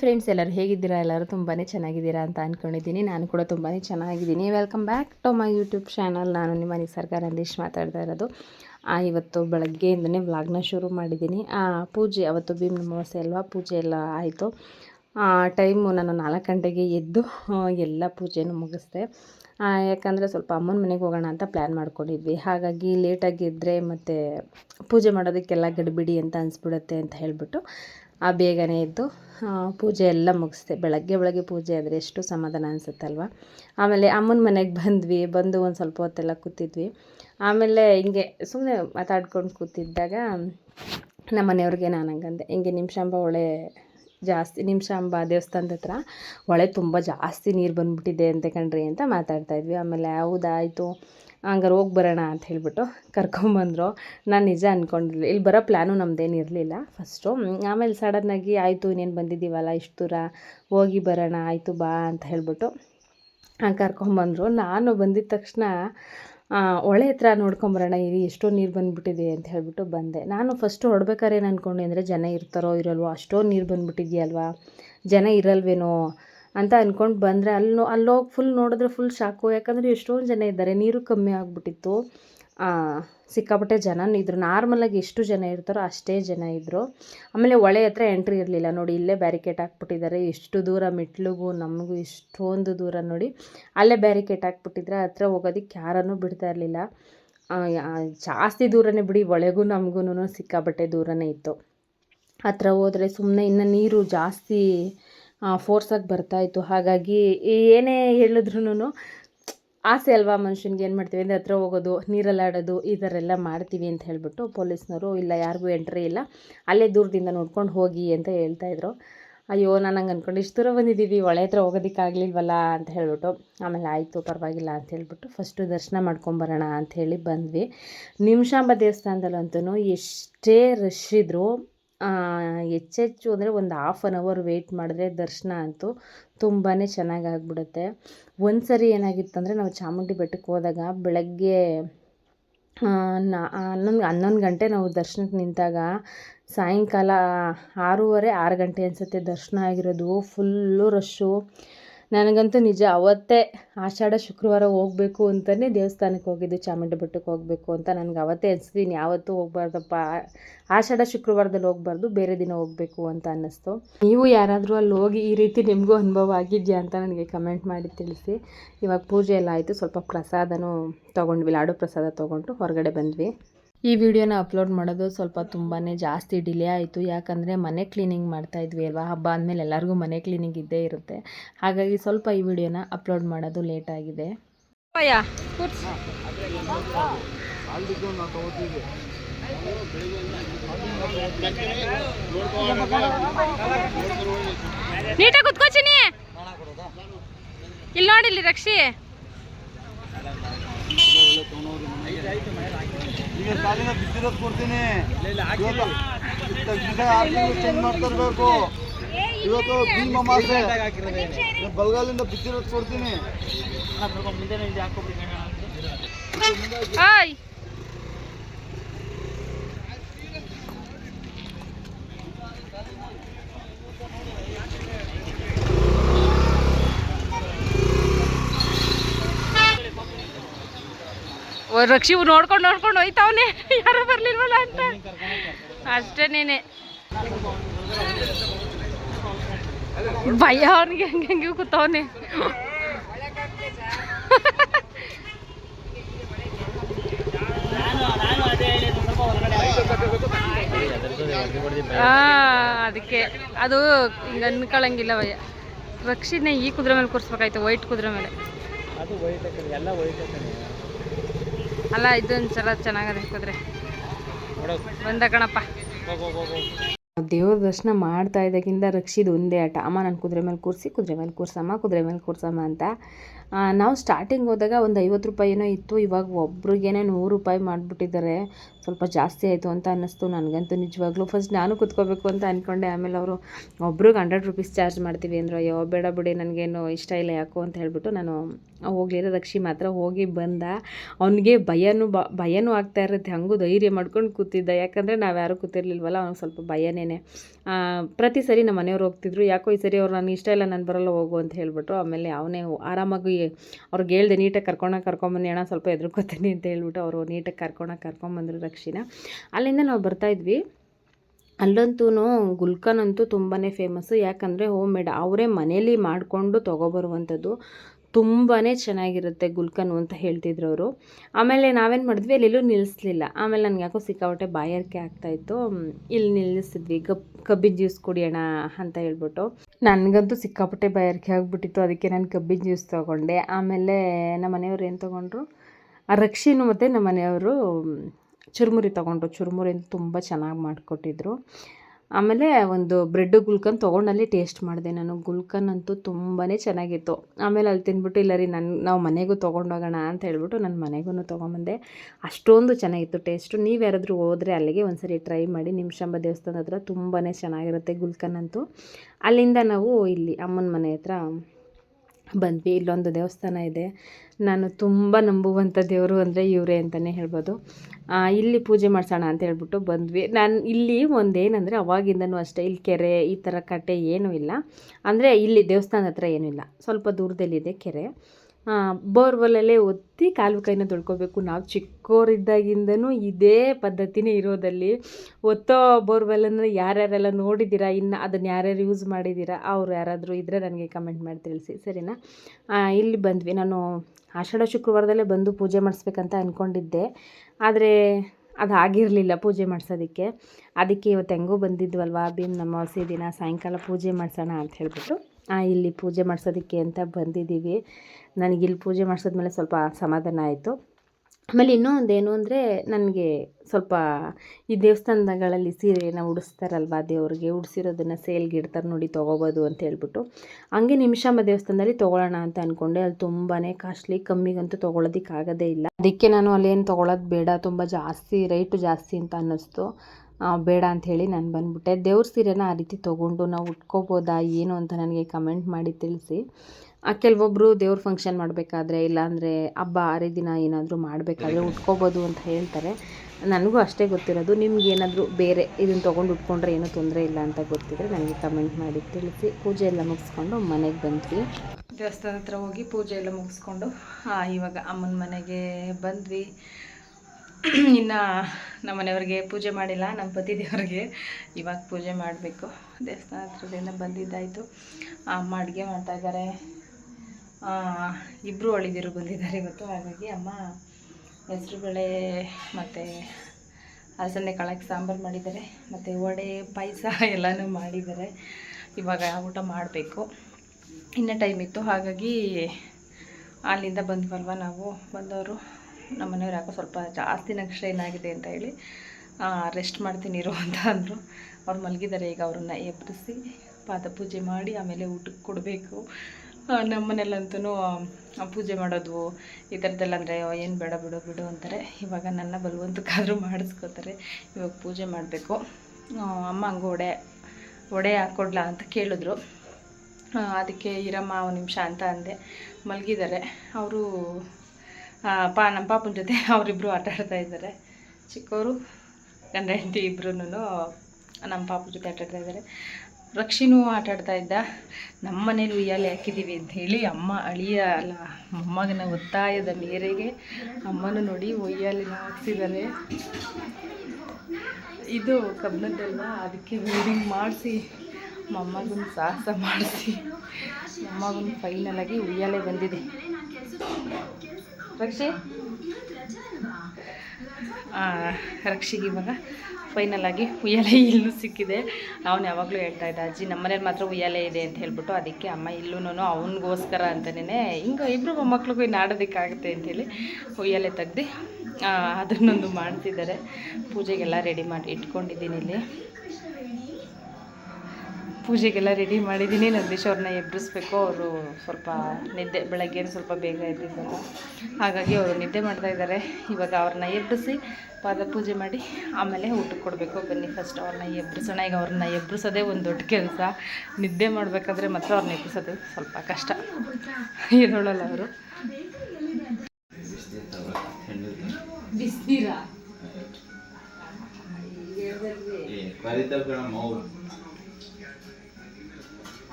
Friends ಎಲ್ಲರೂ ಹೇಗಿದ್ದೀರಾ? ಎಲ್ಲರೂ ತುಂಬಾ ಚೆನ್ನಾಗಿದ್ದೀರಾ ಅಂತ ಅಂದ್ಕೊಂಡಿದ್ದೀನಿ ನಾನು ಕೂಡ ತುಂಬಾ ಚೆನ್ನಾಗಿದ್ದೀನಿ. Welcome back to my YouTube channel ನಾನು ನಿಮ್ಮ ನಿಸರ್ಗ ನಂದೀಶ್ ಮಾತಾಡ್ತಾ ಇರೋದು. ಇವತ್ತು ಬೆಳಗ್ಗೆಯಿಂದನೇ ವ್ಲಾಗ್ನ ಶುರು ಮಾಡಿದ್ದೀನಿ. ಪೂಜೆ, ಅವತ್ತು ಭೀಮ್ ಅಮಾವಾಸ್ಯೆ ಅಲ್ವಾ? ಪೂಜೆ ಎಲ್ಲ ಆಯಿತು. ಟೈಮು ನಾನು ನಾಲ್ಕು ಗಂಟೆಗೆ ಎದ್ದು ಎಲ್ಲ ಪೂಜೆನೂ ಮುಗಿಸ್ದೆ. ಯಾಕಂದರೆ ಸ್ವಲ್ಪ ಅಮ್ಮನ ಮನೆಗೆ ಹೋಗೋಣ ಅಂತ ಪ್ಲ್ಯಾನ್ ಮಾಡ್ಕೊಂಡಿದ್ವಿ. ಹಾಗಾಗಿ ಲೇಟಾಗಿದ್ದರೆ ಮತ್ತು ಪೂಜೆ ಮಾಡೋದಕ್ಕೆಲ್ಲ ಗಡಿಬಿಡಿ ಅಂತ ಅನಿಸ್ಬಿಡುತ್ತೆ ಅಂತ ಹೇಳಿಬಿಟ್ಟು ಆ ಬೇಗನೆ ಎದ್ದು ಪೂಜೆ ಎಲ್ಲ ಮುಗಿಸ್ದೆ. ಬೆಳಗ್ಗೆ ಬೆಳಗ್ಗೆ ಪೂಜೆ ಆದರೆ ಎಷ್ಟು ಸಮಾಧಾನ ಅನಿಸುತ್ತಲ್ವ? ಆಮೇಲೆ ಅಮ್ಮನ ಮನೆಗೆ ಬಂದ್ವಿ, ಬಂದು ಒಂದು ಸ್ವಲ್ಪ ಹೊತ್ತೆಲ್ಲ ಕೂತಿದ್ವಿ. ಆಮೇಲೆ ಹಿಂಗೆ ಸುಮ್ಮನೆ ಮಾತಾಡ್ಕೊಂಡು ಕೂತಿದ್ದಾಗ ನಮ್ಮ ಮನೆಯವ್ರಿಗೆ ನಾನು ಹಂಗಂದೆ, ಹಿಂಗೆ ನಿಮಿಷಾಂಬ ಹೊಳೆ ಜಾಸ್ತಿ, ನಿಮಿಷಾಂಬ ದೇವಸ್ಥಾನದ ಹತ್ರ ಹೊಳೆ ತುಂಬ ಜಾಸ್ತಿ ನೀರು ಬಂದ್ಬಿಟ್ಟಿದೆ ಅಂತ ಕಣ್ರಿ ಅಂತ ಮಾತಾಡ್ತಾಯಿದ್ವಿ ಆಮೇಲೆ, ಹೌದಾ, ಆಯಿತು. ಹಂಗಾರೆ ಹೋಗಿ ಬರೋಣ ಅಂತ ಹೇಳಿಬಿಟ್ಟು ಕರ್ಕೊಂಬಂದರು. ನಾನು ನಿಜ ಅಂದ್ಕೊಂಡಿಲ್ಲ ಇಲ್ಲಿ ಬರೋ ಪ್ಲ್ಯಾನು ನಮ್ಮದೇನು ಇರಲಿಲ್ಲ. ಫಸ್ಟು ಆಮೇಲೆ ಸಡನ್ನಾಗಿ ಆಯಿತು, ಇನ್ನೇನು ಬಂದಿದ್ದೀವಲ್ಲ, ಇಷ್ಟು ದೂರ ಹೋಗಿ ಬರೋಣ, ಆಯಿತು ಬಾ ಅಂತ ಹೇಳಿಬಿಟ್ಟು ಕರ್ಕೊಂಬಂದರು. ನಾನು ಬಂದಿದ ತಕ್ಷಣ ಹೊಳೆ ಹತ್ರ ನೋಡ್ಕೊಂಬರೋಣ ಇರಿ, ಎಷ್ಟೋ ನೀರು ಬಂದುಬಿಟ್ಟಿದೆ ಅಂತ ಹೇಳಿಬಿಟ್ಟು ಬಂದೆ. ನಾನು ಫಸ್ಟು ಹೊಡ್ಬೇಕಾದ್ರೆ ಏನು ಅಂದ್ಕೊಂಡೆ ಅಂದರೆ ಜನ ಇರ್ತಾರೋ ಇರಲ್ವೋ, ಅಷ್ಟೋ ನೀರು ಬಂದುಬಿಟ್ಟಿದೆಯಲ್ವಾ? ಜನ ಇರಲ್ವೇನೋ? ಅಂತ ಅಂದ್ಕೊಂಡು ಬಂದರೆ ಅಲ್ಲಿ ಅಲ್ಲೋಗಿ ಫುಲ್ ನೋಡಿದ್ರೆ ಫುಲ್ ಶಾಕು ಯಾಕಂದರೆ ಎಷ್ಟೊಂದು ಜನ ಇದ್ದಾರೆ, ನೀರು ಕಮ್ಮಿ ಆಗಿಬಿಟ್ಟಿತ್ತು. ಸಿಕ್ಕಾಪಟ್ಟೆ ಜನ ಇದ್ದರು ನಾರ್ಮಲಾಗಿ ಎಷ್ಟು ಜನ ಇರ್ತಾರೋ ಅಷ್ಟೇ ಜನ ಇದ್ದರು ಆಮೇಲೆ ಹೊಳೆ ಹತ್ರ ಎಂಟ್ರಿ ಇರಲಿಲ್ಲ. ನೋಡಿ, ಇಲ್ಲೇ ಬ್ಯಾರಿಕೇಟ್ ಹಾಕ್ಬಿಟ್ಟಿದ್ದಾರೆ. ಎಷ್ಟು ದೂರ ಮೆಟ್ಲಿಗೂ, ನಮಗೂ ಇಷ್ಟೊಂದು ದೂರ ನೋಡಿ. ಅಲ್ಲೇ ಬ್ಯಾರಿಕೇಟ್ ಹಾಕ್ಬಿಟ್ಟಿದ್ರೆ ಹತ್ರ ಹೋಗೋದಕ್ಕೆ ಯಾರನ್ನೂ ಬಿಡ್ತಾ ಇರಲಿಲ್ಲ. ಜಾಸ್ತಿ ದೂರನೇ ಬಿಡಿ, ಒಳಗೂ ನಮಗೂ ಸಿಕ್ಕಾಪಟ್ಟೆ ದೂರನೇ ಇತ್ತು. ಹತ್ರ ಹೋದರೆ ಸುಮ್ಮನೆ ಇನ್ನು ನೀರು ಜಾಸ್ತಿ ಫೋರ್ಸಾಗಿ ಬರ್ತಾಯಿತ್ತು ಹಾಗಾಗಿ ಏನೇ ಹೇಳಿದ್ರೂ ಆಸೆ ಅಲ್ವಾ ಮನುಷ್ಯನಿಗೆ ಏನು ಮಾಡ್ತೀವಿ? ಅಂದರೆ ಹತ್ರ ಹೋಗೋದು ನೀರಲ್ಲಿ ಆಡೋದು ಈ ಥರ ಎಲ್ಲ ಮಾಡ್ತೀವಿ ಅಂತ ಹೇಳಿಬಿಟ್ಟು ಪೊಲೀಸ್ನವರು, ಇಲ್ಲ ಯಾರಿಗೂ ಎಂಟ್ರಿ ಇಲ್ಲ. ಅಲ್ಲೇ ದೂರದಿಂದ ನೋಡ್ಕೊಂಡು ಹೋಗಿ ಅಂತ ಹೇಳ್ತಾಯಿದ್ರು ಅಯ್ಯೋ, ನಾನು ಹಂಗೆ ಅಂದ್ಕೊಂಡು ಇಷ್ಟು ದೂರ ಬಂದಿದ್ದೀವಿ ಒಳೆ ಹತ್ರ ಹೋಗೋದಕ್ಕಾಗಲಿಲ್ವಲ್ಲ ಅಂತ ಹೇಳಿಬಿಟ್ಟು. ಆಮೇಲೆ ಆಯಿತು, ಪರವಾಗಿಲ್ಲ ಅಂತ ಹೇಳ್ಬಿಟ್ಟು ಫಸ್ಟು ದರ್ಶನ ಮಾಡ್ಕೊಂಬರೋಣ ಹೇಳಿ ಬಂದ್ವಿ. ನಿಮಿಷಾಂಬ ದೇವಸ್ಥಾನದಲ್ಲಂತೂ ಎಷ್ಟೇ ರಶ್ ಇದ್ದರೂ ಹೆಚ್ಚೆಚ್ಚು ಅಂದರೆ ಒಂದು ಹಾಫ್ ಆನ್ ಅವರ್ ವೆಯ್ಟ್ ಮಾಡಿದ್ರೆ ದರ್ಶನ ಅಂತೂ ತುಂಬಾ ಚೆನ್ನಾಗಿ ಆಗ್ಬಿಡುತ್ತೆ. ಒಂದು ಸರಿ ಏನಾಗಿತ್ತಂದರೆ ನಾವು ಚಾಮುಂಡಿ ಬೆಟ್ಟಕ್ಕೆ ಹೋದಾಗ ಬೆಳಗ್ಗೆ ಹನ್ನೊಂದು ಹನ್ನೊಂದು ಗಂಟೆ ನಾವು ದರ್ಶನಕ್ಕೆ ನಿಂತಾಗ ಸಾಯಂಕಾಲ ಆರೂವರೆ, ಆರು ಗಂಟೆ ಅನಿಸುತ್ತೆ ದರ್ಶನ ಆಗಿರೋದು. ಫುಲ್ಲು ರಶ್ಶು ನನಗಂತೂ ನಿಜ, ಅವತ್ತೇ ಆಷಾಢ ಶುಕ್ರವಾರ ಹೋಗಬೇಕು ಅಂತಲೇ ದೇವಸ್ಥಾನಕ್ಕೆ ಹೋಗಿದ್ದು, ಚಾಮುಂಡಿ ಬೆಟ್ಟಕ್ಕೆ ಹೋಗಬೇಕು ಅಂತ ನನಗೆ ಅವತ್ತೇ ಅನಿಸ್ತೀನಿ ಯಾವತ್ತೂ ಹೋಗ್ಬಾರ್ದಪ್ಪ. ಆಷಾಢ ಶುಕ್ರವಾರದಲ್ಲಿ ಹೋಗ್ಬಾರ್ದು, ಬೇರೆ ದಿನ ಹೋಗಬೇಕು ಅಂತ ಅನ್ನಿಸ್ತು. ನೀವು ಯಾರಾದರೂ ಅಲ್ಲಿ ಹೋಗಿ ಈ ರೀತಿ ನಿಮಗೂ ಅನುಭವ ಆಗಿದೆಯಾ ಅಂತ ನನಗೆ ಕಮೆಂಟ್ ಮಾಡಿ ತಿಳಿಸಿ. ಇವಾಗ ಪೂಜೆ ಎಲ್ಲ ಆಯಿತು, ಸ್ವಲ್ಪ ಪ್ರಸಾದನೂ ತೊಗೊಂಡ್ವಿ, ಲಾಡು ಪ್ರಸಾದ ತೊಗೊಂಡು ಹೊರಗಡೆ ಬಂದ್ವಿ. ಈ ವಿಡಿಯೋನ ಅಪ್ಲೋಡ್ ಮಾಡೋದು ಸ್ವಲ್ಪ ತುಂಬಾ ಜಾಸ್ತಿ ಡಿಲೇ ಆಯಿತು. ಯಾಕಂದರೆ ಮನೆ ಕ್ಲೀನಿಂಗ್ ಮಾಡ್ತಾಯಿದ್ವಿ ಅಲ್ವಾ? ಹಬ್ಬ ಅಂದಮೇಲೆ ಎಲ್ಲರಿಗೂ ಮನೆ ಕ್ಲೀನಿಂಗ್ ಇದ್ದೇ ಇರುತ್ತೆ. ಹಾಗಾಗಿ ಸ್ವಲ್ಪ ಈ ವಿಡಿಯೋನ ಅಪ್ಲೋಡ್ ಮಾಡೋದು ಲೇಟ್ ಆಗಿದೆ. ಇಲ್ಲಿ ನೋಡಿ ಇಲ್ಲಿ ರಕ್ಷಿ. ಈಗ ಕಾಲಿನ ಬಿದ್ದಿರೋದು ಕೊಡ್ತೀನಿ. ಚೇಂಜ್ ಮಾಡ್ತಾ ಇರ್ಬೇಕು ಇವತ್ತು ಭೀಮ ಮಾಸೆ ಬಲ್ಗಾಲಿಂದ ಬಿದ್ದಿರೋದು ಕೊಡ್ತೀನಿ. ಹಾಯ್. ರಕ್ಷಿ ನೋಡ್ಕೊಂಡು ನೋಡ್ಕೊಂಡು ಹೋಯ್ತಾವನೆ? ಯಾರು ಬರ್ಲಿಲ್ವಲ್ಲ ಅಂತ? ಅಷ್ಟೇನೇನೆ ಭಯ ಅವನಿಗೆ, ಹಂಗೆ ಹಂಗೆ ಕೂತವನೆ. ಅದಕ್ಕೆ. ಅದು ಹಿಂಗೆ ಅನ್ಕೊಳ್ಳಂಗಿಲ್ಲ ಭಯ. ರಕ್ಷಿನ ಈ ಕುದುರೆ ಮೇಲೆ ಕೂರಿಸ್ಬೇಕಾಯ್ತು, ವೈಟ್ ಕುದುರೆ ಮೇಲೆ. ಅಲ್ಲ ಇದೊಂದು ಸಲ ಚೆನ್ನಾಗದೆ ಕುದುರೆ ಬಂದ ಕಣಪ್ಪ. ದೇವ್ರ ದರ್ಶನ ಮಾಡ್ತಾ ಇದ್ದಾಗಿಂದ ರಕ್ಷಿದ್ ಒಂದೇ ಆಟ. ಅಮ್ಮ, ನಾನು ಕುದುರೆ ಮೇಲೆ ಕೂರಿಸಿ, ಕುದುರೆ ಮೇಲೆ ಕೂರ್ಸಮ್ಮ, ಕುದುರೆ ಮೇಲೆ ಕೂರ್ಸಮ್ಮ ಅಂತ ನಾವು ಸ್ಟಾರ್ಟಿಂಗ್ ಹೋದಾಗ ಒಂದು ಐವತ್ತು ರೂಪಾಯಿನೋ ಇತ್ತು. ಇವಾಗ ಒಬ್ರಿಗೇನೆ ನೂರು ರೂಪಾಯಿ ಮಾಡಿಬಿಟ್ಟಿದ್ದಾರೆ. ಸ್ವಲ್ಪ ಜಾಸ್ತಿ ಆಯಿತು ಅಂತ ಅನ್ನಿಸ್ತು ನನಗಂತೂ ನಿಜವಾಗ್ಲೂ. ಫಸ್ಟ್ ನಾನು ಕುತ್ಕೋಬೇಕು ಅಂತ ಅಂದ್ಕೊಂಡೆ ಆಮೇಲೆ ಅವರು, ಒಬ್ರಿಗೆ ಹಂಡ್ರೆಡ್ ರುಪೀಸ್ ಚಾರ್ಜ್ ಮಾಡ್ತೀವಿ. ಅಂದರು, ಅಯ್ಯೋ, ಬೇಡ ಬಿಡಿ, ನನಗೇನು ಇಷ್ಟ ಇಲ್ಲ ಯಾಕೋ ಅಂತ ಹೇಳಿಬಿಟ್ಟು ನಾನು ಹೋಗ್ಲಿರೋ ರಕ್ಷಿ ಮಾತ್ರ ಹೋಗಿ ಬಂದ. ಅವನಿಗೆ ಭಯನೂ ಬ, ಭಯನೂ ಆಗ್ತಾ ಇರುತ್ತೆ. ಹಂಗೂ ಧೈರ್ಯ ಮಾಡ್ಕೊಂಡು ಕೂತಿದ್ದ. ಯಾಕಂದರೆ ನಾವು ಯಾರೂ ಕೂತಿರ್ಲಿಲ್ವಲ್ಲ, ಅವ್ನಿಗೆ ಸ್ವಲ್ಪ ಭಯನೇ ಪ್ರತಿ ಸರಿ ನಮ್ಮ ಮನೆಯವ್ರು ಹೋಗ್ತಿದ್ರು. ಯಾಕೋ ಈ ಸರಿ ಅವ್ರು ನನಗೆ ಇಷ್ಟ ಇಲ್ಲ, ನಾನು ಬರಲ್ಲ, ಹೋಗು ಅಂತ ಹೇಳ್ಬಿಟ್ಟು ಆಮೇಲೆ ಅವನೇ ಆರಾಮಾಗಿ ಅವ್ರಿಗೆ ಹೇಳ್ದೆ, ನೀಟಾಗಿ ಕರ್ಕೊಂಡೋಗಿ ಕರ್ಕೊಂಬಂದು ಅಣ್ಣ, ಸ್ವಲ್ಪ ಹೆದ್ರಿಕೋತೀನಿ ಅಂತ ಹೇಳ್ಬಿಟ್ಟು ಅವರು ನೀಟಾಗಿ ಕರ್ಕೊಂಡೋಗಿ ಕರ್ಕೊಂಬಂದ್ರು ರಕ್ಷಿನ. ಅಲ್ಲಿಂದ ನಾವು ಬರ್ತಾಯಿದ್ವಿ ಅಲ್ಲಂತೂ ಗುಲ್ಕನ್ ಅಂತೂ ತುಂಬಾ ಫೇಮಸ್ಸು ಯಾಕಂದರೆ ಹೋಮ್ ಮೇಡ್ ಅವರೇ ಮನೇಲಿ ಮಾಡಿಕೊಂಡು ತೊಗೊಬರುವಂಥದ್ದು. ತುಂಬಾ ಚೆನ್ನಾಗಿರುತ್ತೆ ಗುಲ್ಕನು ಅಂತ ಹೇಳ್ತಿದ್ರು ಅವರು ಆಮೇಲೆ ನಾವೇನು ಮಾಡಿದ್ವಿ ಅಲ್ಲೆಲ್ಲೂ ನಿಲ್ಲಿಸ್ಲಿಲ್ಲ ಆಮೇಲೆ ನನಗೆ ಯಾಕೋ ಸಿಕ್ಕಾಪಟ್ಟೆ ಬಾಯಾರಿಕೆ ಆಗ್ತಾಯಿತ್ತು ಇಲ್ಲಿ ನಿಲ್ಲಿಸಿದ್ವಿ ಕಬ್, ಕಬ್ಬಿನ ಜ್ಯೂಸ್ ಕುಡಿಯೋಣ ಅಂತ ಹೇಳ್ಬಿಟ್ಟು. ನನಗಂತೂ ಸಿಕ್ಕಾಪಟ್ಟೆ ಬಾಯಾರಿಕೆ ಆಗಿಬಿಟ್ಟಿತ್ತು. ಅದಕ್ಕೆ ನಾನು ಕಬ್ಬಿನ ಜ್ಯೂಸ್ ತೊಗೊಂಡೆ. ಆಮೇಲೆ ನಮ್ಮ ಮನೆಯವ್ರು ಏನು ತೊಗೊಂಡ್ರು? ರಕ್ಷಿನು ಮತ್ತು ನಮ್ಮ ಮನೆಯವರು ಚುರುಮುರಿ ತೊಗೊಂಡ್ರು. ಚುರುಮುರಿ ತುಂಬ ಚೆನ್ನಾಗಿ ಮಾಡಿಕೊಟ್ಟಿದ್ರು. ಆಮೇಲೆ ಒಂದು ಬ್ರೆಡ್ ಗುಲ್ಕನ್ ತೊಗೊಂಡಲ್ಲಿ ಟೇಸ್ಟ್ ಮಾಡಿದೆ ನಾನು. ಗುಲ್ಕನ್ ಅಂತೂ ತುಂಬಾ ಚೆನ್ನಾಗಿತ್ತು. ಆಮೇಲೆ ಅಲ್ಲಿ ತಿಂದ್ಬಿಟ್ಟು, ಇಲ್ಲ ರೀ ನನ್ನ ನಾವು ಮನೆಗೂ ತೊಗೊಂಡೋಗೋಣ ಅಂತ ಹೇಳ್ಬಿಟ್ಟು ನಾನು ಮನೆಗೂ ತೊಗೊಂಬಂದೆ. ಅಷ್ಟೊಂದು ಚೆನ್ನಾಗಿತ್ತು ಟೇಸ್ಟು. ನೀವು ಯಾರಾದರೂ ಹೋದರೆ ಅಲ್ಲಿಗೆ ಒಂದ್ಸರಿ ಟ್ರೈ ಮಾಡಿ. ನಿಮಿಷಾಂಬ ದೇವಸ್ಥಾನ ಹತ್ರ ತುಂಬಾ ಚೆನ್ನಾಗಿರುತ್ತೆ ಗುಲ್ಕನ್ ಅಂತೂ. ಅಲ್ಲಿಂದ ನಾವು ಇಲ್ಲಿ ಅಮ್ಮನ ಮನೆ ಹತ್ರ ಬಂದ್ವಿ. ಇಲ್ಲೊಂದು ದೇವಸ್ಥಾನ ಇದೆ. ನಾನು ತುಂಬ ನಂಬುವಂಥ ದೇವರು ಅಂದರೆ ಇವರೇ ಅಂತಲೇ ಹೇಳ್ಬೋದು. ಇಲ್ಲಿ ಪೂಜೆ ಮಾಡ್ಸೋಣ ಅಂತ ಹೇಳ್ಬಿಟ್ಟು ಬಂದ್ವಿ. ನಾನು ಇಲ್ಲಿ ಒಂದೇನಂದರೆ ಅವಾಗಿಂದನೂ ಅಷ್ಟೇ, ಇಲ್ಲಿ ಕೆರೆ ಈ ಥರ ಕಟ್ಟೆ ಏನೂ ಇಲ್ಲ. ಅಂದರೆ ಇಲ್ಲಿ ದೇವಸ್ಥಾನದ ಹತ್ರ ಏನೂ ಇಲ್ಲ. ಸ್ವಲ್ಪ ದೂರದಲ್ಲಿದೆ ಕೆರೆ. ಬೋರ್ವೆಲ್ಲಲ್ಲೇ ಒತ್ತಿ ಕಾಲು ಕೈನ ತೊಳ್ಕೊಬೇಕು. ನಾವು ಚಿಕ್ಕವರಿದ್ದಾಗಿಂದನೂ ಇದೇ ಪದ್ಧತಿನೇ ಇರೋದಲ್ಲಿ. ಒತ್ತೋ ಬೋರ್ವೆಲ್ಲನ್ನು ಯಾರ್ಯಾರೆಲ್ಲ ನೋಡಿದ್ದೀರಾ ಇನ್ನು ಅದನ್ನು ಯಾರ್ಯಾರು ಯೂಸ್ ಮಾಡಿದ್ದೀರಾ ಅವ್ರು ಯಾರಾದರೂ ಇದ್ದರೆ ನನಗೆ ಕಮೆಂಟ್ ಮಾಡಿ ತಿಳಿಸಿ, ಸರಿನಾ? ಇಲ್ಲಿ ಬಂದ್ವಿ. ನಾನು ಆಷಾಢ ಶುಕ್ರವಾರದಲ್ಲೇ ಬಂದು ಪೂಜೆ ಮಾಡಿಸ್ಬೇಕಂತ ಅಂದ್ಕೊಂಡಿದ್ದೆ ಆದರೆ ಅದು ಆಗಿರಲಿಲ್ಲ ಪೂಜೆ ಮಾಡಿಸೋದಕ್ಕೆ. ಅದಕ್ಕೆ ಇವತ್ತು ಹೆಂಗೋ ಬಂದಿದ್ವಲ್ವಾ, ಭೀಮ್ ಅಮಾವಾಸ್ಯೆ ದಿನ, ಸಾಯಂಕಾಲ ಪೂಜೆ ಮಾಡಿಸೋಣ ಅಂತ ಹೇಳ್ಬಿಟ್ಟು. ಇಲ್ಲಿ ಪೂಜೆ ಮಾಡಿಸೋದಕ್ಕೆ ಅಂತ ಬಂದಿದ್ದೀವಿ. ನನಗೆ ಇಲ್ಲಿ ಪೂಜೆ ಮಾಡಿಸಿದ್ಮೇಲೆ ಸ್ವಲ್ಪ ಸಮಾಧಾನ ಆಯಿತು. ಆಮೇಲೆ ಇನ್ನೂ ಒಂದೇನು ಅಂದರೆ ನನಗೆ ಸ್ವಲ್ಪ ಈ ದೇವಸ್ಥಾನಗಳಲ್ಲಿ ಸೀರೆನ ಉಡಿಸ್ತಾರಲ್ವ, ದೇವ್ರಿಗೆ ಉಡಿಸಿರೋದನ್ನು ಸೇಲ್ಗೆ ಇಡ್ತಾರೆ ನೋಡಿ ತೊಗೋಬೋದು ಅಂತ ಹೇಳ್ಬಿಟ್ಟು. ಹಂಗೆ ನಿಮಿಷಾಂಬ ದೇವಸ್ಥಾನದಲ್ಲಿ ತೊಗೊಳ್ಳೋಣ ಅಂತ ಅಂದ್ಕೊಂಡೆ ಅಲ್ಲಿ ತುಂಬಾ ಕಾಸ್ಟ್ಲಿ, ಕಮ್ಮಿಗಂತೂ ತೊಗೊಳೋದಕ್ಕಾಗೋದೇ ಇಲ್ಲ. ಅದಕ್ಕೆ ನಾನು ಅಲ್ಲೇನು ತೊಗೊಳೋದು ಬೇಡ, ತುಂಬ ಜಾಸ್ತಿ, ರೇಟು ಜಾಸ್ತಿ ಅಂತ ಅನ್ನಿಸ್ತು. ಬೇಡ ಅಂತ ಹೇಳಿ ನಾನು ಬಂದ್ಬಿಟ್ಟೆ. ದೇವ್ರ ಸೀರೆನ ಆ ರೀತಿ ತೊಗೊಂಡು ನಾವು ಉಟ್ಕೋಬೋದಾ ಏನು ಅಂತ ನನಗೆ ಕಮೆಂಟ್ ಮಾಡಿ ತಿಳಿಸಿ. ಆ, ಕೆಲವೊಬ್ಬರು ದೇವ್ರ ಫಂಕ್ಷನ್ ಮಾಡಬೇಕಾದ್ರೆ ಇಲ್ಲಾಂದರೆ ಹಬ್ಬ ಹರಿದಿನ ಏನಾದರೂ ಮಾಡಬೇಕಾದ್ರೆ ಉಟ್ಕೋಬೋದು ಅಂತ ಹೇಳ್ತಾರೆ. ನನಗೂ ಅಷ್ಟೇ ಗೊತ್ತಿರೋದು ನಿಮ್ಗೆ ಏನಾದರೂ ಬೇರೆ ಇದನ್ನು ತೊಗೊಂಡು ಉಟ್ಕೊಂಡ್ರೆ ಏನೂ ತೊಂದರೆ ಇಲ್ಲ ಅಂತ ಗೊತ್ತಿದ್ರೆ ನನಗೆ ಕಮೆಂಟ್ ಮಾಡಿ ತಿಳಿಸಿ. ಪೂಜೆ ಎಲ್ಲ ಮುಗಿಸ್ಕೊಂಡು ಮನೆಗೆ ಬಂದ್ವಿ. ದೇವಸ್ಥಾನ ಹತ್ರ ಹೋಗಿ ಪೂಜೆ ಎಲ್ಲ ಮುಗಿಸ್ಕೊಂಡು ಇವಾಗ ಅಮ್ಮನ ಮನೆಗೆ ಬಂದ್ವಿ. ಇನ್ನು ನಮ್ಮ ಮನೆಯವ್ರಿಗೆ ಪೂಜೆ ಮಾಡಿಲ್ಲ, ನಮ್ಮ ಪತಿ ದೇವರಿಗೆ ಇವಾಗ ಪೂಜೆ ಮಾಡಬೇಕು. ದೇವಸ್ಥಾನ ಹತ್ರದಿಂದ ಬಂದಿದ್ದಾಯಿತು ಅಮ್ಮ ಅಡುಗೆ ಮಾಡ್ತಾಯಿದ್ದಾರೆ ಇಬ್ಬರು ಅಳಿದಿರು ಬಂದಿದ್ದಾರೆ ಇವತ್ತು. ಹಾಗಾಗಿ ಅಮ್ಮ ಹೆಸರುಬೇಳೆ ಮತ್ತು ಅಲಸಂದೆ ಕಾಳಕ್ಕೆ ಸಾಂಬಾರು ಮಾಡಿದ್ದಾರೆ. ಮತ್ತು ವಡೆ, ಪಾಯಸ ಎಲ್ಲನೂ ಮಾಡಿದ್ದಾರೆ. ಇವಾಗ ಊಟ ಮಾಡಬೇಕು. ಇನ್ನೂ ಟೈಮ್ ಇತ್ತು. ಹಾಗಾಗಿ ಅಲ್ಲಿಂದ ಬಂದ್ವಲ್ವ ನಾವು? ಬಂದವರು ನಮ್ಮ ಮನೆಯವ್ರು ಯಾಕೋ ಸ್ವಲ್ಪ ಜಾಸ್ತಿ ನಕ್ಷೆ ಏನಾಗಿದೆ ಅಂತ ಹೇಳಿ ರೆಸ್ಟ್ ಮಾಡ್ತೀನಿ ಇರು ಅಂತ ಅಂದರು. ಅವ್ರು ಮಲಗಿದ್ದಾರೆ, ಈಗ ಅವ್ರನ್ನ ಎಬ್ಬಿಸಿ ಪಾದ ಪೂಜೆ ಮಾಡಿ ಆಮೇಲೆ ಊಟಕ್ಕೆ ಕೊಡಬೇಕು. ನಮ್ಮ ಮನೇಲಂತೂ ಪೂಜೆ ಮಾಡೋದು ಈ ಥರದ್ದೆಲ್ಲ ಅಂದರೆ ಏನು ಬೇಡ, ಬಿಡು ಬಿಡು ಅಂತಾರೆ. ಇವಾಗ ನನ್ನ ಬಲವಂತಕ್ಕಾದರೂ ಮಾಡಿಸ್ಕೋತಾರೆ. ಇವಾಗ ಪೂಜೆ ಮಾಡಬೇಕು. ಅಮ್ಮ ಹಂಗೆ ಒಡೆ ಒಡೆ ಹಾಕ್ಕೊಡ್ಲಾ ಅಂತ ಕೇಳಿದ್ರು. ಅದಕ್ಕೆ ಇರಮ್ಮ ಒಂದು ನಿಮಿಷ ಅಂತ ಅಂದೆ. ಮಲಗಿದ್ದಾರೆ. ಅವರು ಪಾ ನಮ್ಮ ಪಾಪನ ಜೊತೆ ಅವರಿಬ್ಬರು ಆಟ ಆಡ್ತಾ ಇದ್ದಾರೆ. ಚಿಕ್ಕವರು ಗಂಡ ಹೆಂಡತಿ ಇಬ್ಬರೂ ನಮ್ಮ ಪಾಪನ ಜೊತೆ ಆಟ ಆಡ್ತಾ ಇದ್ದಾರೆ. ರಕ್ಷಿನೂ ಆಟ ಆಡ್ತಾ ಇದ್ದ. ನಮ್ಮ ಮನೇಲಿ ಉಯ್ಯಾಲೆ ಹಾಕಿದ್ದೀವಿ ಅಂತ ಹೇಳಿ ಅಮ್ಮ ಅಳಿಯ, ಅಲ್ಲ, ಮೊಮ್ಮಗನ ಒತ್ತಾಯದ ಮೇರೆಗೆ ಅಮ್ಮನೂ ನೋಡಿ ಉಯ್ಯಾಲೆನ ಹಾಕ್ಸಿದ್ದಾರೆ ಇದು ಕಬ್ಬಣದ್ದಲ್ವ? ಅದಕ್ಕೆ ವೆಲ್ಡಿಂಗ್ ಮಾಡಿಸಿ, ಮೊಮ್ಮಗನ ಸಾಹಸ ಮಾಡಿಸಿ, ಮೊಮ್ಮಗನ ಫೈನಲ್ ಆಗಿ ಉಯ್ಯಾಲೆ ಬಂದಿದೆ. ರಕ್ಷಿ ರಕ್ಷಿಗೆ ಇವಾಗ ಫೈನಲ್ ಆಗಿ ಉಯ್ಯಾಲೆ ಇಲ್ಲೂ ಸಿಕ್ಕಿದೆ. ಅವನು ಯಾವಾಗಲೂ ಹೇಳ್ತಾ ಇದ್ದ, ಅಜ್ಜಿ ನಮ್ಮನೇಲಿ ಮಾತ್ರ ಉಯ್ಯಾಲೆ ಇದೆ ಅಂತ ಹೇಳ್ಬಿಟ್ಟು ಅದಕ್ಕೆ ಅಮ್ಮ ಇಲ್ಲೂನು ಅವನಿಗೋಸ್ಕರ ಅಂತಲೇ ಹಿಂಗೆ ಇಬ್ಬರು ಮೊಮ್ಮಕ್ಳಿಗೂ ಇನ್ನು ಆಡೋದಕ್ಕಾಗುತ್ತೆ ಅಂತೇಳಿ ಉಯ್ಯಾಲೆ ತೆಗ್ದು ಅದನ್ನೊಂದು ಮಾಡ್ತಿದ್ದಾರೆ. ಪೂಜೆಗೆಲ್ಲ ರೆಡಿ ಮಾಡಿ ಇಟ್ಕೊಂಡಿದ್ದೀನಿ ಇಲ್ಲಿ. ಪೂಜೆಗೆಲ್ಲ ರೆಡಿ ಮಾಡಿದ್ದೀನಿ. ನಂದೀಶ್ ಅವ್ರನ್ನ ಎಬ್ಬಿಸ್ಬೇಕು. ಅವರು ಸ್ವಲ್ಪ ನಿದ್ದೆ ಬೆಳಗ್ಗೆ ಸ್ವಲ್ಪ ಬೇಗ ಎದ್ದಿದ್ದಲ್ಲ ಹಾಗಾಗಿ ಅವರು ನಿದ್ದೆ ಮಾಡ್ತಾ ಇದ್ದಾರೆ. ಇವಾಗ ಅವ್ರನ್ನ ಎಬ್ಬಿಸಿ ಪಾದ ಪೂಜೆ ಮಾಡಿ ಆಮೇಲೆ ಊಟಕ್ಕೆ ಕೊಡಬೇಕು. ಬನ್ನಿ ಫಸ್ಟ್ ಅವ್ರನ್ನ ಎಬ್ಬಿಸೋಣ. ಈಗ ಅವ್ರನ್ನ ಎಬ್ಬಿಸೋದೇ ಒಂದು ದೊಡ್ಡ ಕೆಲಸ. ನಿದ್ದೆ ಮಾಡಬೇಕಾದ್ರೆ ಮಾತ್ರ ಅವ್ರನ್ನ ಎಬ್ಬಿಸೋದು ಸ್ವಲ್ಪ ಕಷ್ಟ. ಇರೋಳಲ್ಲ ಅವರು. ಬಿಸಿನೀರಾ?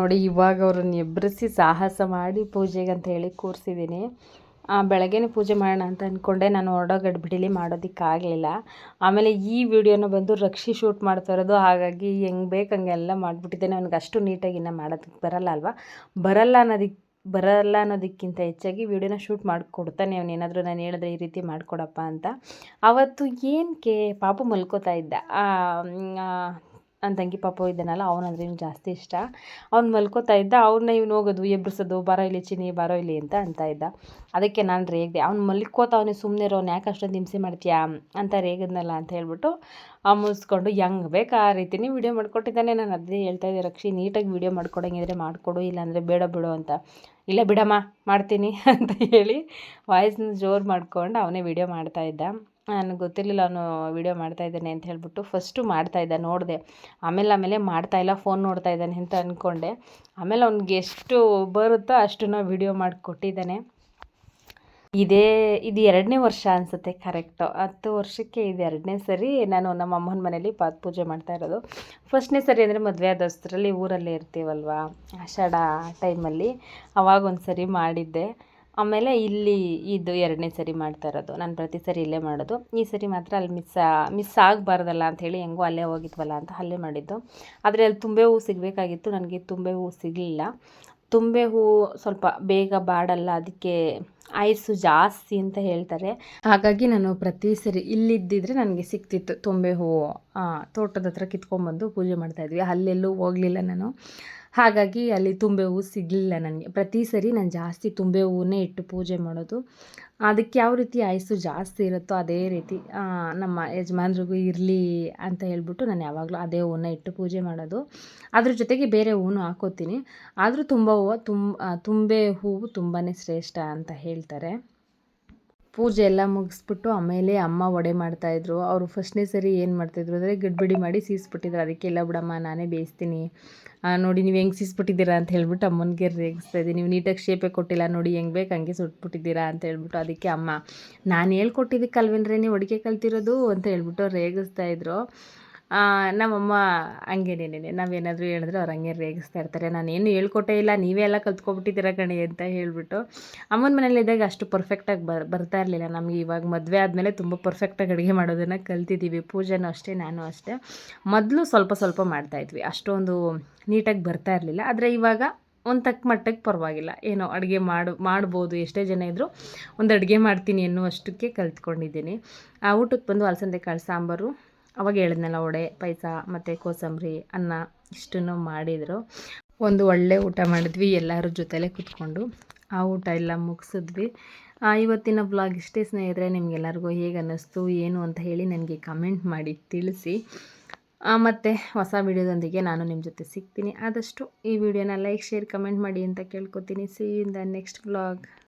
ನೋಡಿ, ಇವಾಗ ಅವ್ರನ್ನ ಎಬ್ಬರಿಸಿ ಸಾಹಸ ಮಾಡಿ ಪೂಜೆಗೆ ಅಂತ ಹೇಳಿ ಕೂರಿಸಿದ್ದೀನಿ. ಬೆಳಗ್ಗೆನೇ ಪೂಜೆ ಮಾಡೋಣ ಅಂತ ಅಂದ್ಕೊಂಡೆ ನಾನು ಗಡ್ಬಿಡಿಲಿ ಮಾಡೋದಕ್ಕಾಗಲಿಲ್ಲ. ಆಮೇಲೆ ಈ ವಿಡಿಯೋನ ಬಂದು ರಕ್ಷಿ ಶೂಟ್ ಮಾಡ್ತಾ ಇರೋದು. ಹಾಗಾಗಿ ಹೆಂಗೆ ಬೇಕು ಹಂಗೆಲ್ಲ ಮಾಡಿಬಿಟ್ಟಿದ್ದೆ ನನಗೆ ಅಷ್ಟು ನೀಟಾಗಿ ಇನ್ನೂ ಮಾಡೋದಕ್ಕೆ ಬರಲ್ಲ ಅಲ್ವಾ? ಬರಲ್ಲ ಅನ್ನೋದಕ್ಕೆ ಬರಲ್ಲ ಅನ್ನೋದಕ್ಕಿಂತ ಹೆಚ್ಚಾಗಿ ವಿಡಿಯೋನ ಶೂಟ್ ಮಾಡಿಕೊಡ್ತಾನೆ ಅವನೇನಾದರೂ ನಾನು ಹೇಳಿದ್ರೆ ಈ ರೀತಿ ಮಾಡಿಕೊಡಪ್ಪ ಅಂತ. ಅವತ್ತು ಏನಕ್ಕೆ ಪಾಪು ಮಲ್ಕೋತಾ ಇದ್ದ. ನನ್ನ ತಂಗಿ ಪಾಪ ಇದ್ದಾನಲ್ಲ ಅವನಂದ್ರೆ ಇವ್ನು ಜಾಸ್ತಿ ಇಷ್ಟ. ಅವ್ನು ಮಲ್ಕೋತಾ ಇದ್ದ ಅವ್ರನ್ನ ಇವ್ನು ಹೋಗೋದು, ಎಬ್ರಿಸೋದು, ಬರೋ ಇಲ್ಲಿ ಚಿನಿ ಬರೋ ಇಲ್ಲಿ ಅಂತ ಅಂತ ಇದ್ದ. ಅದಕ್ಕೆ ನಾನು ರೇಗಿದೆ, ಅವ್ನು ಮಲ್ಕೋತಾವನೆ ಸುಮ್ಮನೆ ಇರೋನು ಯಾಕೆ ಅಷ್ಟೊಂದು ಹಿಂಸೆ ಮಾಡ್ತೀಯಾ? ಅಂತ ರೇಗಿದ್ನಲ್ಲ ಅಂತ ಹೇಳ್ಬಿಟ್ಟು ಮುಗಿಸ್ಕೊಂಡು ಹೆಂಗೆ ಬೇಕು ಆ ರೀತಿನೇ ವಿಡಿಯೋ ಮಾಡ್ಕೊಟ್ಟಿದ್ದಾನೆ. ನಾನು ಅದೇ ಹೇಳ್ತಾ ಇದ್ದೆ, ರಕ್ಷಿ, ನೀಟಾಗಿ ವೀಡಿಯೋ ಮಾಡ್ಕೊಡಂಗಿದ್ರೆ ಮಾಡಿಕೊಡು, ಇಲ್ಲಾಂದರೆ ಬೇಡ ಬಿಡು ಅಂತ. ಇಲ್ಲ ಬಿಡಮ್ಮ, ಮಾಡ್ತೀನಿ ಅಂತ ಹೇಳಿ, ವಾಯ್ಸ್ನ ಜೋರು ಮಾಡ್ಕೊಂಡು ಅವನೇ ವಿಡಿಯೋ ಮಾಡ್ತಾ ಇದ್ದ. ನನಗೆ ಗೊತ್ತಿರಲಿಲ್ಲ ಅವನು ವಿಡಿಯೋ ಮಾಡ್ತಾ ಇದ್ದಾನೆ ಅಂತ ಹೇಳ್ಬಿಟ್ಟು ಫಸ್ಟು ಮಾಡ್ತಾ ಇದ್ದ, ನೋಡಿದೆ. ಆಮೇಲೆ ಆಮೇಲೆ ಮಾಡ್ತಾ ಇಲ್ಲ ಫೋನ್ ನೋಡ್ತಾ ಇದ್ದಾನೆ ಅಂತ ಅಂದ್ಕೊಂಡೆ ಆಮೇಲೆ ಅವ್ನಿಗೆ ಎಷ್ಟು ಬರುತ್ತೋ ಅಷ್ಟನ್ನು ವಿಡಿಯೋ ಮಾಡಿಕೊಟ್ಟಿದ್ದಾನೆ. ಇದೇ, ಇದು ಎರಡನೇ ವರ್ಷ ಅನಿಸುತ್ತೆ ಕರೆಕ್ಟು ಹತ್ತು ವರ್ಷಕ್ಕೆ ಇದು ಎರಡನೇ ಸರಿ ನಾನು ನಮ್ಮ ಅಮ್ಮನ ಮನೇಲಿ ಪಾತ್ ಪೂಜೆ ಮಾಡ್ತಾ ಇರೋದು. ಫಸ್ಟ್ನೇ ಸರಿ ಅಂದರೆ ಮದುವೆ ಆದಷ್ಟರಲ್ಲಿ ಊರಲ್ಲೇ ಇರ್ತೀವಲ್ವ? ಆಷಾಢ ಟೈಮಲ್ಲಿ ಅವಾಗ ಒಂದು ಸರಿ ಮಾಡಿದ್ದೆ. ಆಮೇಲೆ ಇಲ್ಲಿ ಇದು ಎರಡನೇ ಸರಿ ಮಾಡ್ತಾ ಇರೋದು. ನಾನು ಪ್ರತಿ ಸರಿ ಇಲ್ಲೇ ಮಾಡೋದು. ಈ ಸರಿ ಮಾತ್ರ ಅಲ್ಲಿ ಮಿಸ್ ಮಿಸ್ ಆಗಬಾರ್ದಲ್ಲ ಅಂಥೇಳಿ ಹೆಂಗೋ ಅಲ್ಲೇ ಹೋಗಿದ್ವಲ್ಲ ಅಂತ ಅಲ್ಲೇ ಮಾಡಿದ್ದು. ಆದರೆ ಅಲ್ಲಿ ತುಂಬೆ ಹೂವು ಸಿಗಬೇಕಾಗಿತ್ತು. ನನಗೆ ತುಂಬೆ ಹೂವು ಸಿಗಲಿಲ್ಲ. ತುಂಬೆ ಹೂವು ಸ್ವಲ್ಪ ಬೇಗ ಬಾಡಲ್ಲ. ಅದಕ್ಕೆ ಆಯಸ್ಸು ಜಾಸ್ತಿ ಅಂತ ಹೇಳ್ತಾರೆ. ಹಾಗಾಗಿ ನಾನು ಪ್ರತಿ ಸರಿ ಇಲ್ಲಿದ್ದಿದ್ರೆ ನನಗೆ ಸಿಕ್ತಿತ್ತು ತುಂಬೆ ಹೂವು ತೋಟದ ಹತ್ರ ಕಿತ್ಕೊಂಡ್ಬಂದು ಪೂಜೆ ಮಾಡ್ತಾಯಿದ್ವಿ ಅಲ್ಲೆಲ್ಲೂ ಹೋಗಲಿಲ್ಲ ನಾನು. ಹಾಗಾಗಿ ಅಲ್ಲಿ ತುಂಬೆ ಹೂವು ಸಿಗಲಿಲ್ಲ ನನಗೆ. ಪ್ರತಿ ಸರಿ ನಾನು ಜಾಸ್ತಿ ತುಂಬೆ ಹೂವನ್ನೇ ಇಟ್ಟು ಪೂಜೆ ಮಾಡೋದು. ಅದಕ್ಕೆ ಯಾವ ರೀತಿ ಆಯಸ್ಸು ಜಾಸ್ತಿ ಇರುತ್ತೋ ಅದೇ ರೀತಿ ನಮ್ಮ ಯಜಮಾನ್ರಿಗೂ ಇರಲಿ ಅಂತ ಹೇಳ್ಬಿಟ್ಟು ನಾನು ಯಾವಾಗಲೂ ಅದೇ ಹೂವನ್ನ ಇಟ್ಟು ಪೂಜೆ ಮಾಡೋದು. ಅದ್ರ ಜೊತೆಗೆ ಬೇರೆ ಹೂವು ಹಾಕೋತೀನಿ. ಆದರೂ ತುಂಬ ಹೂವು ತುಂಬ ತುಂಬೆ ಹೂವು ತುಂಬಾ ಶ್ರೇಷ್ಠ ಅಂತ ಹೇಳ್ತಾರೆ. ಪೂಜೆ ಎಲ್ಲ ಮುಗಿಸ್ಬಿಟ್ಟು ಆಮೇಲೆ ಅಮ್ಮ ವಡೆ ಮಾಡ್ತಾಯಿದ್ರು ಅವರು ಫಸ್ಟ್ನೇ ಸರಿ ಏನು ಮಾಡ್ತಾಯಿದ್ರು ಅಂದರೆ ಗಡ್ಬಿಡಿ ಮಾಡಿ ಸೀಸ್ಬಿಟ್ಟಿದ್ರು. ಅದಕ್ಕೆಲ್ಲ ಬಿಡಮ್ಮ ನಾನೇ ಬೇಯಿಸ್ತೀನಿ. ನೋಡಿ ನೀವು ಹೆಂಗೆ ಸೀಸ್ಬಿಟ್ಟಿದ್ದೀರಾ ಅಂತ ಹೇಳ್ಬಿಟ್ಟು ಅಮ್ಮನಿಗೆ ರೇಗಿಸ್ತಾ ಇದ್ದೀನಿ ನೀವು ನೀಟಾಗಿ ಶೇಪೇ ಕೊಟ್ಟಿಲ್ಲ ನೋಡಿ ಹೆಂಗೆ ಬೇಕು ಹಂಗೆ ಸುಟ್ಬಿಟ್ಟಿದ್ದೀರಾ ಅಂತ ಹೇಳ್ಬಿಟ್ಟು ಅದಕ್ಕೆ ಅಮ್ಮ ನಾನು ಹೇಳ್ಕೊಟ್ಟಿದ್ದಕ್ಕೆ ಹೇಳ್ಕೊಟ್ಟಿದ್ದಕ್ಕಲ್ವೇನ್ರೆ ನೀವು ಅಡುಗೆ ಕಲ್ತಿರೋದು ಅಂತ ಹೇಳ್ಬಿಟ್ಟು ರೇಗಿಸ್ತಾ ಆ, ನಮ್ಮಮ್ಮ ಹಂಗೇನೇನೆ ನಾವೇನಾದರೂ ಹೇಳಿದ್ರು ಅವ್ರು ಹಂಗೆ ರೇಗಿಸ್ತಾ ಇರ್ತಾರೆ. ನಾನೇನು ಹೇಳ್ಕೊಟ್ಟೇ ಇಲ್ಲ, ನೀವೇ ಎಲ್ಲ ಕಲ್ತ್ಕೊಬಿಟ್ಟಿದ್ದೀರ ಕಣೆ ಅಂತ ಹೇಳಿಬಿಟ್ಟು ಅಮ್ಮನ ಮನೇಲಿದ್ದಾಗ ಅಷ್ಟು ಪರ್ಫೆಕ್ಟಾಗಿ ಬರ್, ಬರ್ತಾ ಇರಲಿಲ್ಲ. ನಮಗೆ ಇವಾಗ ಮದುವೆ ಆದಮೇಲೆ ತುಂಬ ಪರ್ಫೆಕ್ಟಾಗಿ ಅಡುಗೆ ಮಾಡೋದನ್ನು ಕಲ್ತಿದ್ದೀವಿ. ಪೂಜೆನೂ ಅಷ್ಟೇ, ನಾನು ಅಷ್ಟೇ. ಮೊದಲು ಸ್ವಲ್ಪ ಸ್ವಲ್ಪ ಮಾಡ್ತಾಯಿದ್ವಿ ಅಷ್ಟೊಂದು ನೀಟಾಗಿ ಬರ್ತಾ ಇರಲಿಲ್ಲ. ಆದರೆ ಇವಾಗ ಒಂದು ತಕ್ಕ ಮಟ್ಟಕ್ಕೆ ಪರವಾಗಿಲ್ಲ. ಏನೋ ಅಡುಗೆ ಮಾಡು, ಮಾಡ್ಬೋದು, ಎಷ್ಟೇ ಜನ ಇದ್ದರೂ ಒಂದು ಅಡುಗೆ ಮಾಡ್ತೀನಿ ಅನ್ನುವಷ್ಟಕ್ಕೆ ಕಲ್ತ್ಕೊಂಡಿದ್ದೀನಿ. ಆ ಊಟಕ್ಕೆ ಬಂದು ಅಲಸಂದೆ ಕಾಳು, ಸಾಂಬಾರು ಅವಾಗ ಹೇಳಿದ್ನಲ್ಲ ವಡೆ, ಪಾಯಸ ಮತ್ತು ಕೋಸಂಬರಿ, ಅನ್ನ ಇಷ್ಟನ್ನು ಮಾಡಿದರು. ಒಂದು ಒಳ್ಳೆ ಊಟ ಮಾಡಿದ್ವಿ ಎಲ್ಲರ ಜೊತೆಲೇ ಕೂತ್ಕೊಂಡು. ಆ ಊಟ ಎಲ್ಲ ಮುಗಿಸಿದ್ವಿ. ಇವತ್ತಿನ ಬ್ಲಾಗ್ ಇಷ್ಟೇ ಸ್ನೇಹಿತರೆ, ನಿಮಗೆಲ್ಲರಿಗೂ ಹೇಗೆ ಅನ್ನಿಸ್ತು, ಏನು ಅಂತ ಹೇಳಿ ನನಗೆ ಕಮೆಂಟ್ ಮಾಡಿ ತಿಳಿಸಿ. ಮತ್ತು ಹೊಸ ವಿಡಿಯೋದೊಂದಿಗೆ ನಾನು ನಿಮ್ಮ ಜೊತೆ ಸಿಗ್ತೀನಿ. ಆದಷ್ಟು ಈ ವಿಡಿಯೋನ ಲೈಕ್ ಶೇರ್ ಕಮೆಂಟ್ ಮಾಡಿ ಅಂತ ಕೇಳ್ಕೊತೀನಿ. See in the next blog